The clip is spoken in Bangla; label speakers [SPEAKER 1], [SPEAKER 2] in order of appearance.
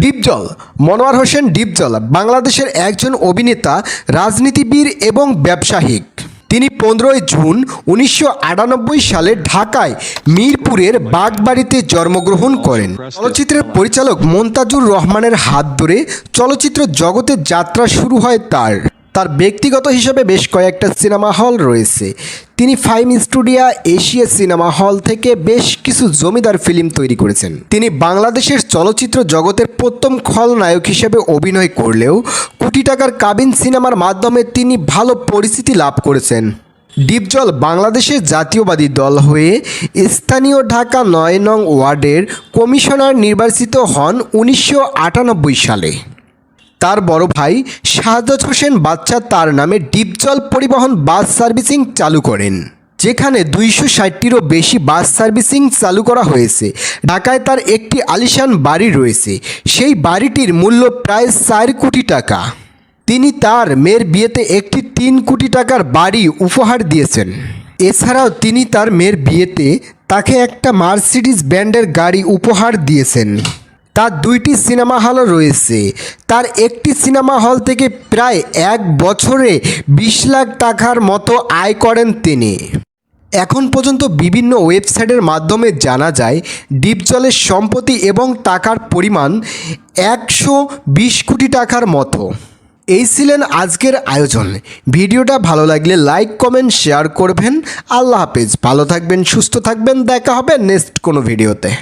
[SPEAKER 1] ডিপজল, মনোয়ার হোসেন ডিপজল, বাংলাদেশের একজন অভিনেতা, রাজনীতিবিদ এবং ব্যবসায়িক। তিনি পনেরোই জুন উনিশশো আটানব্বই সালে ঢাকায় মিরপুরের বাগবাড়িতে জন্মগ্রহণ করেন। চলচ্চিত্রের পরিচালক মন্তাজুর রহমানের হাত ধরে চলচ্চিত্র জগতের যাত্রা শুরু হয় তার। তার ব্যক্তিগত হিসাবে বেশ কয়েকটা সিনেমা হল রয়েছে। তিনি ফাইম স্টুডিয়া এশিয়া সিনেমা হল থেকে বেশ কিছু জমিদার ফিল্ম তৈরি করেছেন। তিনি বাংলাদেশের চলচ্চিত্র জগতের প্রথম খলনায়ক হিসেবে অভিনয় করলেও কোটি টাকার কাবিন সিনেমার মাধ্যমে তিনি ভালো পরিচিতি লাভ করেছেন। ডিপজল বাংলাদেশের জাতীয়বাদী দল হয়ে স্থানীয় ঢাকা নয় নং ওয়ার্ডের কমিশনার নির্বাচিত হন উনিশশো আটানব্বই সালে। তার বড় ভাই শাহাদাত হোসেন বাচ্চা তার নামে ডিপজল পরিবহন বাস সার্ভিসিং চালু করেন, যেখানে দুইশো ষাটটিরও বেশি বাস সার্ভিসিং চালু করা হয়েছে। ঢাকায় তার একটি আলিশান বাড়ি রয়েছে। সেই বাড়িটির মূল্য প্রায় চার কোটি টাকা। তিনি তার মেয়ের বিয়েতে একটি তিন কোটি টাকার বাড়ি উপহার দিয়েছেন। এছাড়াও তিনি তার মেয়ের বিয়েতে তাকে একটা মার্সিডিজ ব্র্যান্ডের গাড়ি উপহার দিয়েছেন। তার দুইটি সিনেমা হলও রয়েছে। তার একটি সিনেমা হল থেকে প্রায় এক বছরে বিশ লাখ টাকার মতো আয় করেন তিনি। এখন পর্যন্ত বিভিন্ন ওয়েবসাইটের মাধ্যমে জানা যায় ডিপজলের সম্পত্তি এবং টাকার পরিমাণ একশো বিশ কোটি টাকার মতো। এই ছিলেন আজকের আয়োজন। ভিডিওটা ভালো লাগলে লাইক, কমেন্ট, শেয়ার করবেন। আল্লাহ হাফেজ। ভালো থাকবেন, সুস্থ থাকবেন। দেখা হবে নেক্সট কোনো ভিডিওতে।